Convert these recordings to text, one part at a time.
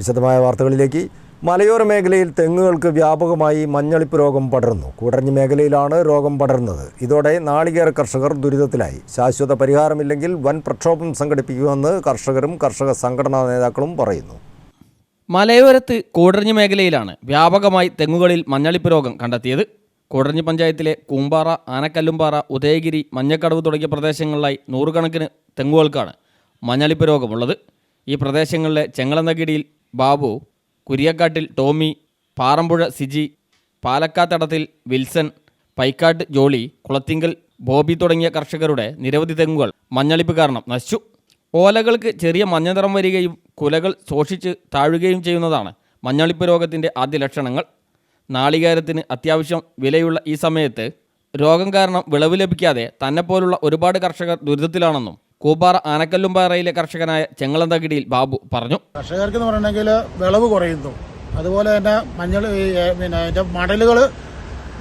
വിശദമായ വാർത്തകളിലേക്ക് മലയോര മേഖലയിൽ തെങ്ങുകൾക്ക് വ്യാപകമായി മഞ്ഞളിപ്പ് രോഗം പടർന്നു. കൂടഞ്ഞ് മേഖലയിലാണ് രോഗം പടർന്നത്. ഇതോടെ നാളികേര കർഷകർ ദുരിതത്തിലായി. ശാശ്വത പരിഹാരമില്ലെങ്കിൽ വൻ പ്രക്ഷോഭം സംഘടിപ്പിക്കുമെന്ന് കർഷകരും കർഷക സംഘടനാ നേതാക്കളും പറയുന്നു. മലയോരത്ത് കൂടഞ്ഞ് മേഖലയിലാണ് വ്യാപകമായി തെങ്ങുകളിൽ മഞ്ഞളിപ്പ് രോഗം കണ്ടെത്തിയത്. കൂടഞ്ഞ് പഞ്ചായത്തിലെ കൂമ്പാറ ആനക്കല്ലുംപാറ ഉദയഗിരി മഞ്ഞക്കടവ് തുടങ്ങിയ പ്രദേശങ്ങളിലായി നൂറുകണക്കിന് തെങ്ങുകൾക്കാണ് മഞ്ഞളിപ്പ് രോഗമുള്ളത്. ഈ പ്രദേശങ്ങളിലെ ചെങ്ങളനഗിടിയിൽ Babu Kuriyakkattil Tomy Parampuzha Siji Palakkathadathil Wilson Paikkat Jolly Kulathinkal Bobby തുടങ്ങിയ കർഷകരുടെ നിരവധി തെങ്ങുകൾ മഞ്ഞളിപ്പ് കാരണം നശിച്ചു. ഓലകൾക്ക് ചെറിയ മഞ്ഞ നിറം വരികയും കുലകൾ ശോഷിച്ച് താഴുകയും ചെയ്യുന്നതാണ് മഞ്ഞളിപ്പ് രോഗത്തിന്റെ ആദ്യ ലക്ഷണങ്ങൾ. നാളികേരത്തിന് അത്യാവശ്യം വിലയുള്ള ഈ സമയത്ത് രോഗം കാരണം വിളവ് ലഭിക്കാതെ തന്നെപ്പോലുള്ള ഒരുപാട് കർഷകർ ദുരിതത്തിലാണെന്നും കൂപ്പാറ ആനക്കല്ലുംപാറയിലെ കർഷകനായ ചെങ്ങളന്തകിടിയിൽ ബാബു പറഞ്ഞു. കർഷകർക്ക് എന്ന് പറയണമെങ്കിൽ വിളവ് കുറയുന്നു. അതുപോലെ തന്നെ മഞ്ഞൾ പിന്നെ അതിന്റെ മടലുകൾ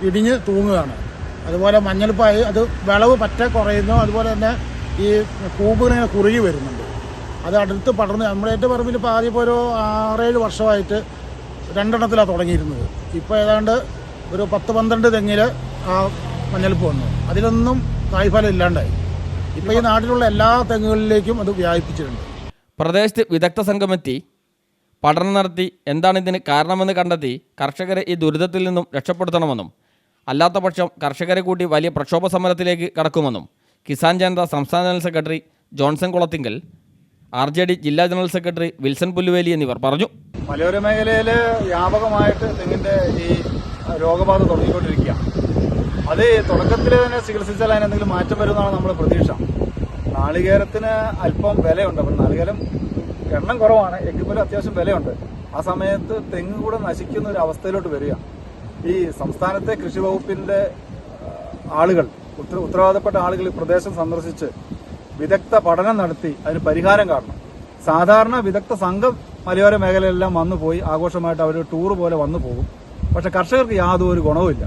ഇടിഞ്ഞ് തൂങ്ങുകയാണ്. അതുപോലെ മഞ്ഞൾപ്പായി അത് വിളവ് പറ്റ കുറയുന്നു. അതുപോലെ തന്നെ ഈ കൂമ്പുകൾ ഇങ്ങനെ കുറുകി വരുന്നുണ്ട്. അത് അടുത്ത് പടർന്ന് നമ്മുടെ ഏറ്റവും പറമ്പിൽ ഇപ്പോൾ ആദ്യം ഇപ്പോൾ ഒരു ആറേഴ് വർഷമായിട്ട് രണ്ടെണ്ണത്തിലാണ് തുടങ്ങിയിരുന്നത്. ഇപ്പോൾ ഏതാണ്ട് ഒരു പത്ത് പന്ത്രണ്ട് തെങ്ങിൽ ആ മഞ്ഞൾപ്പ് വന്നു. അതിലൊന്നും കായ്ഫലം ഇല്ലാണ്ടായി. ഇപ്പോൾ ഈ നാട്ടിലുള്ള എല്ലാ തെങ്ങുകളിലേക്കും അത് വ്യാപിപ്പിച്ചിട്ടുണ്ട്. പ്രദേശത്ത് വിദഗ്ധ സംഘമെത്തി പഠനം നടത്തി എന്താണ് ഇതിന് കാരണമെന്ന് കണ്ടെത്തി കർഷകരെ ഈ ദുരിതത്തിൽ നിന്നും രക്ഷപ്പെടുത്തണമെന്നും അല്ലാത്ത പക്ഷം കർഷകരെ കൂടി വലിയ പ്രക്ഷോഭ സമരത്തിലേക്ക് കടക്കുമെന്നും കിസാൻ ജനത സംസ്ഥാന general secretary Johnson Kulathinkal R J D ജില്ലാ ജനറൽ സെക്രട്ടറി വിൽസൺ പുല്ലുവേലി എന്നിവർ പറഞ്ഞു. മലയോര മേഖലയിൽ വ്യാപകമായിട്ട് തെങ്ങിന്റെ ഈ രോഗബാധ തുടങ്ങിക്കൊണ്ടിരിക്കുക അത് തുടക്കത്തിൽ തന്നെ ചികിത്സിച്ചാൽ അതിന് എന്തെങ്കിലും മാറ്റം വരുമെന്നാണ് നമ്മുടെ പ്രതീക്ഷ. നാളികേരത്തിന് അല്പം വിലയുണ്ട്. അപ്പം നാളികേരം എണ്ണം കുറവാണ്. എങ്കിൽ പോലും അത്യാവശ്യം വിലയുണ്ട്. ആ സമയത്ത് തെങ്ങ് കൂടെ നശിക്കുന്ന ഒരു അവസ്ഥയിലോട്ട് വരിക. ഈ സംസ്ഥാനത്തെ കൃഷി വകുപ്പിന്റെ ആളുകൾ ഉത്തര ഉത്തരവാദപ്പെട്ട ആളുകൾ ഈ പ്രദേശം സന്ദർശിച്ച് വിദഗ്ധ പഠനം നടത്തി അതിന് പരിഹാരം കാണണം. സാധാരണ വിദഗ്ധ സംഘം മലയോര മേഖലയിലെല്ലാം വന്നു പോയി ആഘോഷമായിട്ട് അവർ ടൂർ പോലെ വന്നു പോകും പക്ഷെ കർഷകർക്ക് യാതൊരു ഗുണവുമില്ല.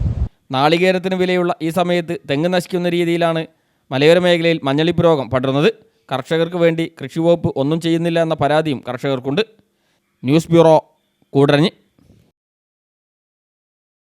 നാളികേരത്തിന് വിലയുള്ള ഈ സമയത്ത് തെങ്ങ് നശിക്കുന്ന രീതിയിലാണ് മലയോര മേഖലയിൽ മഞ്ഞളിപ്പ് രോഗം പടരുന്നത് കർഷകർക്ക് വേണ്ടി കൃഷിവകുപ്പ് ഒന്നും ചെയ്യുന്നില്ല എന്ന പരാതിയും കർഷകർക്കുണ്ട്. News bureau കൂടരഞ്ഞ്.